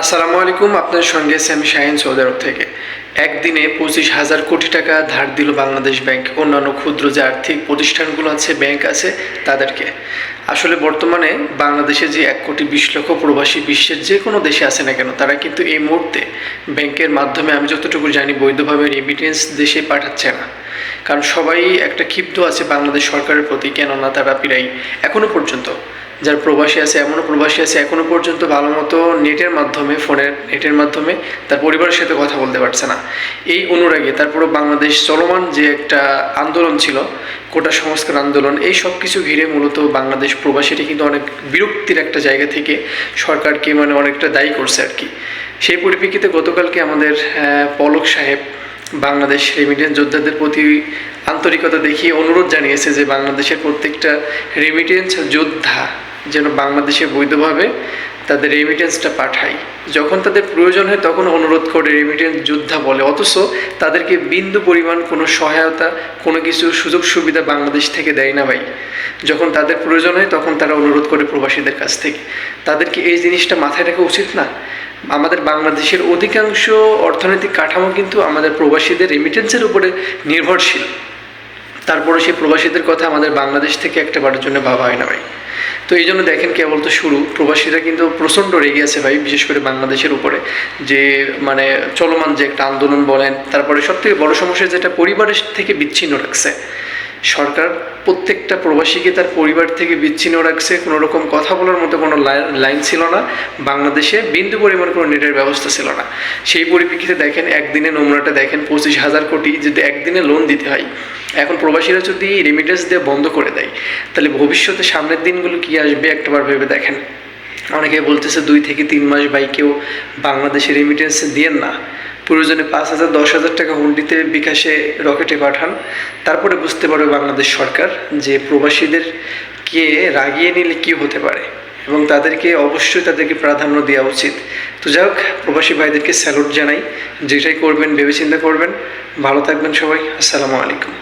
আসসালামু আলাইকুম, আপনার সঙ্গে আমি শাহিন সৌদি আরব থেকে। একদিনে পঁচিশ হাজার কোটি টাকা ধার দিল বাংলাদেশ ব্যাংক। অন্যান্য ক্ষুদ্র যে আর্থিক প্রতিষ্ঠানগুলো আছে, ব্যাংক আছে, তাদেরকে। আসলে বর্তমানে বাংলাদেশে যে এক কোটি বিশ লক্ষ প্রবাসী বিশ্বের যে কোনো দেশে আছে না কেন, তারা কিন্তু এই মুহূর্তে ব্যাংকের মাধ্যমে আমি যতটুকু জানি বৈধভাবে রেমিটেন্স দেশে পাঠাচ্ছে না। কারণ সবাই একটা ক্ষিপ্ত আছে বাংলাদেশ সরকারের প্রতি, কেননা তারা প্রায় এখনও পর্যন্ত যার প্রবাসী আছে, এমনও প্রবাসী আছে, এখনও পর্যন্ত ভালো মতো নেটের মাধ্যমে, ফোনের নেটের মাধ্যমে তার পরিবারের সাথে কথা বলতে পারছে না। এই অনুরাগে তারপরে বাংলাদেশ চলমান যে একটা আন্দোলন ছিল, কোটা সংস্কার আন্দোলন, এই সব কিছু ঘিরে মূলত বাংলাদেশ প্রবাসীটি কিন্তু অনেক বিরক্তির একটা জায়গা থেকে সরকারকে মানে অনেকটা দায়ী করছে আর কি। সেই পরিপ্রেক্ষিতে গতকালকে আমাদের পলক সাহেব বাংলাদেশ রেমিটেন্স যোদ্ধাদের প্রতি আন্তরিকতা দেখিয়ে অনুরোধ জানিয়েছে যে বাংলাদেশের প্রত্যেকটা রেমিটেন্স যোদ্ধা যেন বাংলাদেশে বৈধভাবে তাদের রেমিটেন্সটা পাঠায়। যখন তাদের প্রয়োজন হয় তখন অনুরোধ করে রেমিটেন্স যোদ্ধা বলে। অথচ তাদেরকে বিন্দু পরিমাণ কোনো সহায়তা, কোনো কিছু সুযোগ সুবিধা বাংলাদেশ থেকে দেয় না ভাই। যখন তাদের প্রয়োজন হয় তখন তারা অনুরোধ করে প্রবাসীদের কাছ থেকে। তাদেরকে এই জিনিসটা মাথায় রাখা উচিত না? আমাদের বাংলাদেশের অধিকাংশ অর্থনৈতিক কাঠামো কিন্তু আমাদের প্রবাসীদের রেমিটেন্সের উপরে নির্ভরশীল। তারপরে সেই প্রবাসীদের কথা আমাদের বাংলাদেশ থেকে একটা বারের জন্য ভাবা হয় না ভাই। তো এই জন্য দেখেন কেবল তো শুরু, প্রবাসীরা কিন্তু প্রচণ্ড রেগে আছে ভাই, বিশেষ করে বাংলাদেশের উপরে। যে মানে চলমান যে একটা আন্দোলন বলেন, তারপরে সব থেকে বড় সমস্যা যেটা পরিবারের থেকে বিচ্ছিন্ন রাখছে। সরকার প্রত্যেকটা প্রবাসীকে তার পরিবার থেকে বিচ্ছিন্ন রাখছে, কোনো রকম কথা বলার মতো কোনো লাইন ছিল না। বাংলাদেশে বিন্দু পরিমাণ কোনো নেটের ব্যবস্থা ছিল না। সেই পরিপ্রেক্ষিতে দেখেন একদিনে নমুনাটা দেখেন পঁচিশ হাজার কোটি যদি একদিনে লোন দিতে হয় এখন প্রবাসীরা যদি রেমিটেন্স দিয়ে বন্ধ করে দেয়, তাহলে ভবিষ্যতে সামনের দিনগুলো কি আসবে একটাবার ভেবে দেখেন। অনেকে বলতেছে দুই থেকে তিন মাস বাইকেও বাংলাদেশে রেমিটেন্স দিয়েন না। প্রয়োজনে পাঁচ হাজার, দশ হাজার টাকা হুন্ডিতে বিকাশে রকেটে পাঠান। তারপরে বুঝতে পারবে বাংলাদেশ সরকার যে প্রবাসীদের কে রাগিয়ে নিলে কি হতে পারে এবং তাদেরকে অবশ্যই তাদেরকে প্রাধান্য দেওয়া উচিত। তো যাই হোক, প্রবাসী ভাইদেরকে স্যালুট জানাই। যেটাই করবেন, ভেবেচিন্তা করবেন। ভালো থাকবেন সবাই। আসসালামু আলাইকুম।